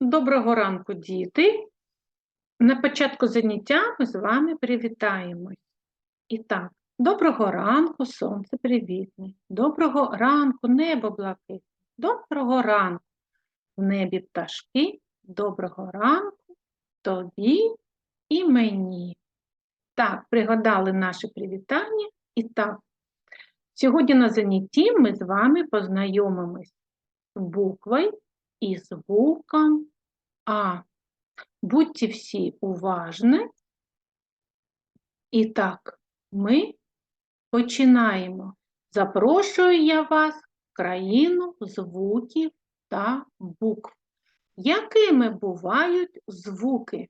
Доброго ранку, діти! На початку заняття ми з вами привітаємось. І так, доброго ранку, сонце привітне, доброго ранку, небо блакитне, доброго ранку, в небі пташки, доброго ранку тобі і мені. Так, пригадали наше привітання. І так, сьогодні на занятті ми з вами познайомимось з буквою і звуком А. Будьте всі уважні. І так, ми починаємо. Запрошую я вас в країну звуків та букв. Якими бувають звуки?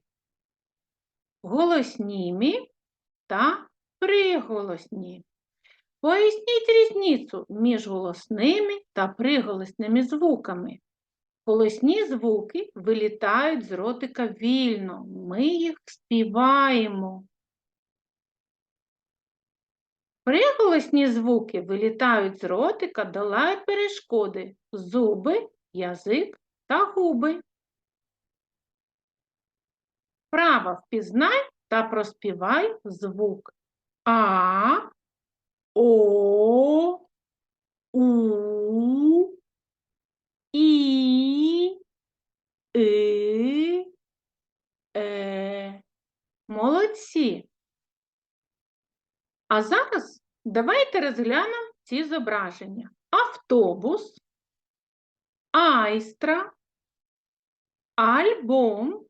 Голоснімі та приголосні. Поясніть різницю між голосними та приголосними звуками. Голосні звуки вилітають з ротика вільно, ми їх співаємо. Приголосні звуки вилітають з ротика, долають перешкоди, зуби, язик та губи. Право впізнай та проспівай звук А, О, У, І, И, Е. Молодці. А зараз давайте розглянемо ці зображення. Автобус, айстра, альбом,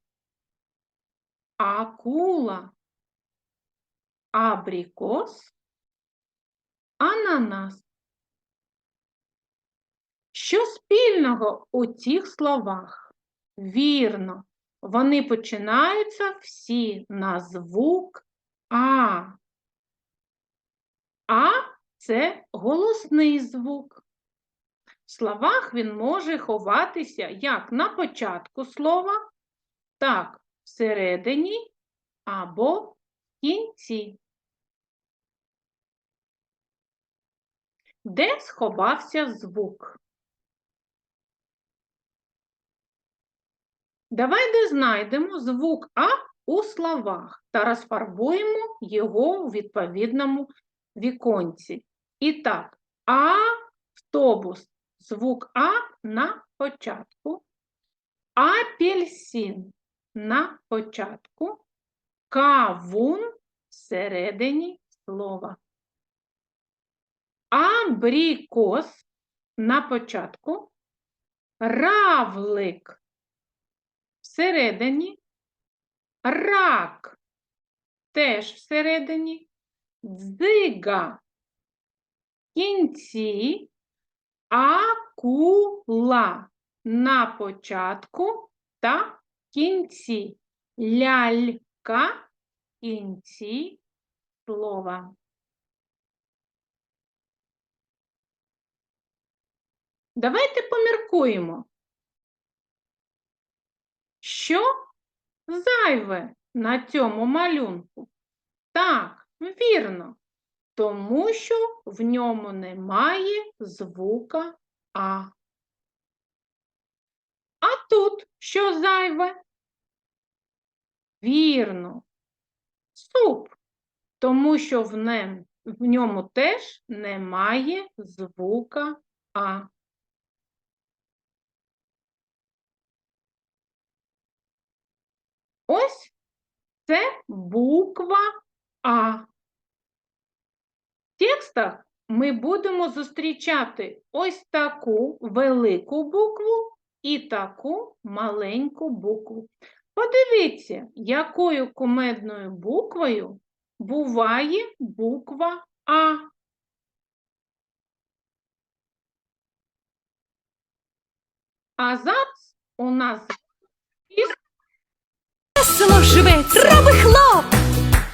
акула, абрикос, ананас. Що спільного у цих словах? Вірно, вони починаються всі на звук А. А це голосний звук. В словах він може ховатися як на початку слова, так всередині або в кінці. Де сховався звук? Давайте знайдемо звук А у словах та розфарбуємо його у відповідному віконці. І так, автобус. Звук А на початку. Апельсин на початку. Кавун всередині слова. Абрикос на початку. Равлик всередині. Рак теж всередині. Дзига кінці, акула на початку та кінці. Лялька кінці слова. Давайте поміркуємо. Що зайве на цьому малюнку? Так, вірно, тому що в ньому немає звука А. А тут що зайве? Вірно, суп, тому що в, нем, в ньому теж немає звука А. Ось це буква А. В текстах ми будемо зустрічати ось таку велику букву і таку маленьку букву. Подивіться, якою кумедною буквою буває буква А. А зараз у нас Весело живеться, роби хлоп.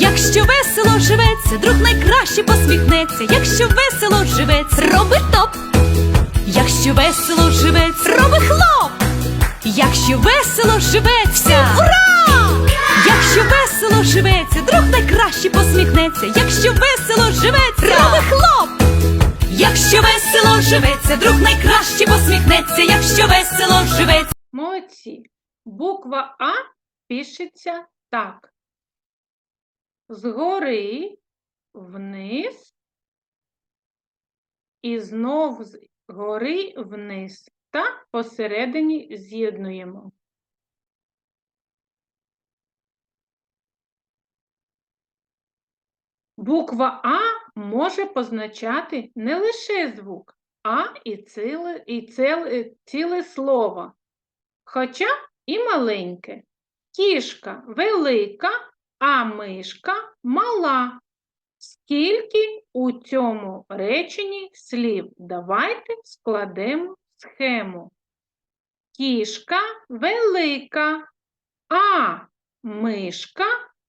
Якщо весело живеться, друг найкраще посміхнеться. Якщо весело живеться, роби топ. Якщо весело живеться, роби хлоп. Якщо весело живеться, ура! Якщо весело живеться, друг найкраще посміхнеться. Якщо весело живеться, роби хлоп. Якщо весело живеться, друг найкраще посміхнеться. Якщо весело живеться. Молодці. Буква А пишеться так. Згори вниз і знов згори вниз. Та посередині з'єднуємо. Буква А може позначати не лише звук, а і ціле, і ціле, ціле слово хоча і маленьке. Кішка велика, а мишка мала. Скільки у цьому реченні слів? Давайте складемо схему. Кішка велика, а мишка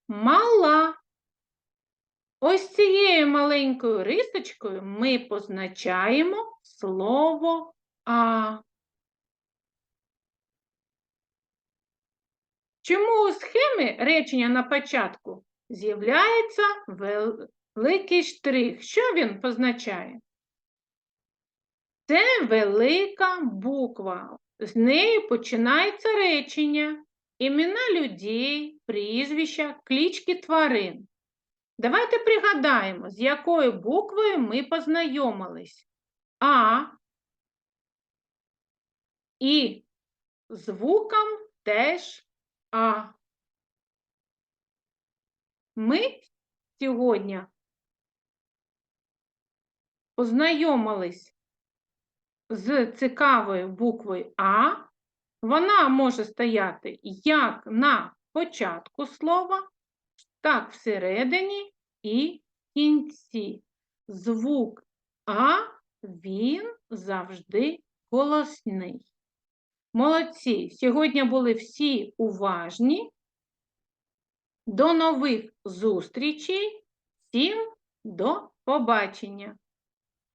мала. Ось цією маленькою рисочкою ми позначаємо слово А. Чому у схемі речення на початку з'являється великий штрих? Що він позначає? Це велика буква. З нею починається речення, імена людей, прізвища, клічки тварин. Давайте пригадаємо, з якою буквою ми познайомились. А і звуком теж а. Ми сьогодні познайомились з цікавою буквою А. Вона може стояти як на початку слова, так всередині і в кінці. Звук А, він завжди голосний. Молодці! Сьогодні були всі уважні. До нових зустрічей. Всім до побачення!